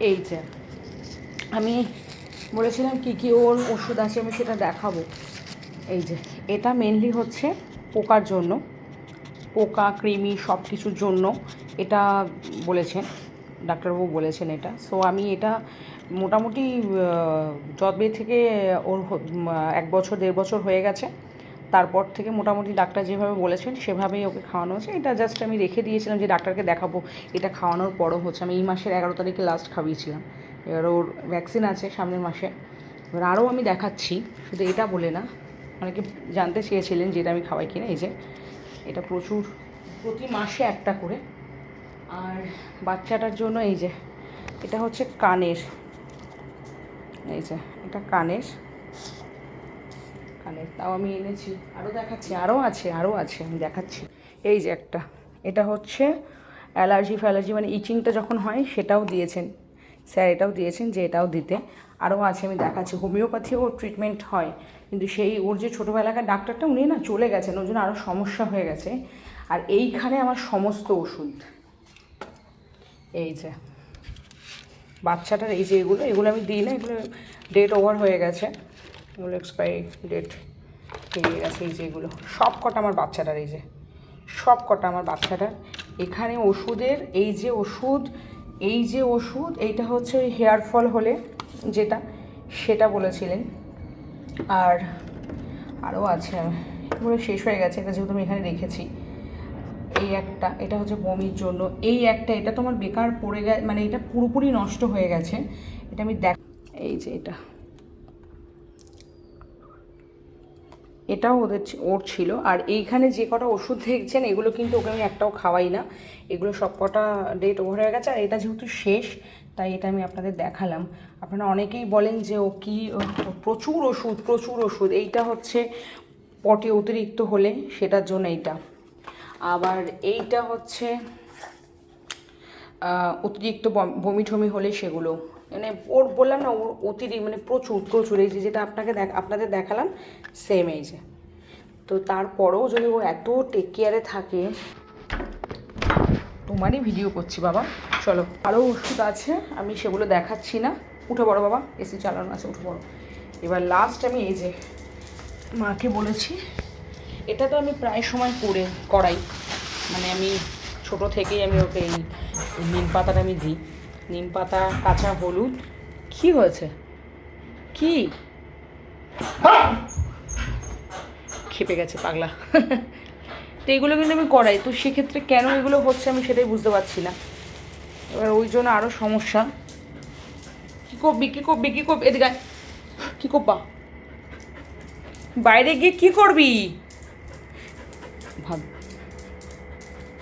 এই যে, আমি বলেছিলাম কি কি ওর ওষুধ আছে, আমি সেটা দেখাবো। এই যে, এটা মেনলি হচ্ছে পোকার জন্য, পোকা, কৃমি সব কিছুর জন্য। এটা বলেছেন, ডাক্তারবাবু বলেছেন এটা। সো আমি এটা মোটামুটি যবে থেকে ওর এক বছর, দেড় বছর হয়ে গেছে। তারপর থেকে মোটামুটি ডাক্তার যেভাবে বলেছেন, সেভাবেই ওকে খাওয়ানো হচ্ছে। এটা জাস্ট আমি রেখে দিয়েছিলাম যে ডাক্তারকে দেখাবো। এটা খাওয়ানোর পরও হচ্ছে। আমি এই মাসের এগারো তারিখে লাস্ট খাইয়েছিলাম। এবার ওর ভ্যাকসিন আছে সামনের মাসে। এবার আরও আমি দেখাচ্ছি। শুধু এটা বলে না, অনেকে জানতে চেয়েছিলেন যে এটা আমি খাওয়াই কিনা। এই যে, এটা প্রচুর, প্রতি মাসে একটা করে। আর বাচ্চাটার জন্য এই যে, এটা হচ্ছে কানের। এই যে, এটা কানের। কানের তাও আমি এনেছি। আরও দেখাচ্ছি আরও আছে আরও আছে, আমি দেখাচ্ছি। এই যে একটা, এটা হচ্ছে অ্যালার্জি ফ্যালার্জি মানে ইচিংটা যখন হয়, সেটাও দিয়েছেন। স্যার এটাও দিয়েছেন যে এটাও দিতে। আরও আছে, আমি দেখাচ্ছি। হোমিওপ্যাথিও ট্রিটমেন্ট হয়, কিন্তু সেই ওর যে ছোটোবেলাকার ডাক্তারটা, উনি না চলে গেছেন, ওর জন্য আরও সমস্যা হয়ে গেছে। আর এইখানে আমার সমস্ত ওষুধ। এই যে, বাচ্চাটার এই যে এগুলো এগুলো আমি দিই না, এগুলো ডেট ওভার হয়ে গেছে। এগুলো এক্সপায়ারি ডেট পেরিয়ে গেছে, এই যে এগুলো সব কটা আমার বাচ্চাটার, এই যে। সব কটা আমার বাচ্চাটার। এখানে ওষুধের, এই যে ওষুধ, এই যে ওষুধ, এইটা হচ্ছে ওই হেয়ার ফল হলে যেটা, সেটা বলেছিলেন। আর আরও আছে, এগুলো শেষ হয়ে গেছে, এটা যেহেতু আমি এখানে রেখেছি। এই একটা, এটা হচ্ছে বমির জন্য। এই একটা, এটা তোমার বেকার পড়ে গেছে মানে এটা পুরোপুরি নষ্ট হয়ে গেছে। এটা আমি দেখ এই যে এটা। এটাও ওদের ওর ছিল। আর এইখানে যে কটা ওষুধ দেখছেন, এগুলো কিন্তু ওকে আমি একটাও খাওয়াই না। এগুলো সব কটা ডেট ওভার হয়ে গেছে। আর এটা যেহেতু শেষ, তাই এটা আমি আপনাদের দেখালাম। আপনারা অনেকেই বলেন যে ও কি প্রচুর ওষুধ প্রচুর ওষুধ। এইটা হচ্ছে পটে অতিরিক্ত হলে সেটার জন্য এইটা। আবার এইটা হচ্ছে অতিরিক্ত বম- টমি হলে সেগুলো। মানে ওর বললাম না, ওর অতিরিক্ত মানে প্রচুর প্রচুর এই যে যেটা আপনাকে দেখ আপনাদের দেখালাম সেম এই যে। তো তারপরেও যদি ও এত টেক কেয়ারে থাকে, তোমারই ভিডিও করছি বাবা। চলো আরও ওষুধ আছে, আমি সেগুলো দেখাচ্ছি না। উঠে পড়ো বাবা এসি চালানো আছে, উঠে পড়ো। এবার লাস্ট আমি এই যে মাকে বলেছি, এটা তো আমি প্রায় সময় করে করাই। মানে আমি ছোট থেকেই আমি ওকে এই নিম পাতাটা আমি দিই। নিম পাতা, কাঁচা হলুদ। কি হয়েছে? কি? খেপে গেছে পাগলা। তো এগুলো কিন্তু আমি করাই। তো সেক্ষেত্রে কেন এগুলো হচ্ছে আমি সেটাই বুঝতে পারছি না। এবার ওই জন্য আরও সমস্যা। কী করবি কী করবি কী করবি? এদিকে। কী করবা? বাইরে গিয়ে কী করবি?